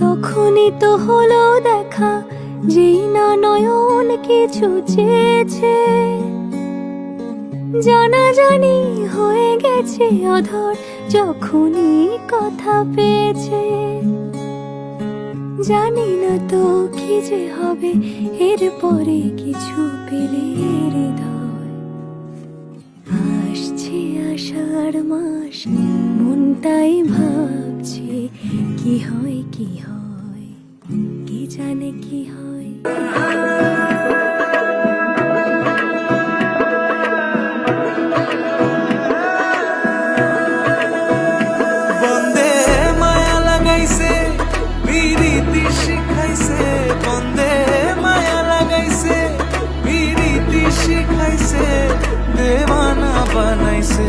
তখনই তো হলো দেখা, যেই না নয়ন কিছু চেয়েছে। জানা জানি হয়ে গেছে অধর, যখনই কথা পেয়েছে। জানি না তো কি যে হবে, এরপরে কিছু পেলে হৃদয় আষাঢ় মাস মনটাই ভাবছে, কি হয় কি হয়? কি জানে কি হয়? বন্দে মায়া লাগাইছে মায়া লাগাইছে শিখাইছে, দেওয়ানা বানাইছে।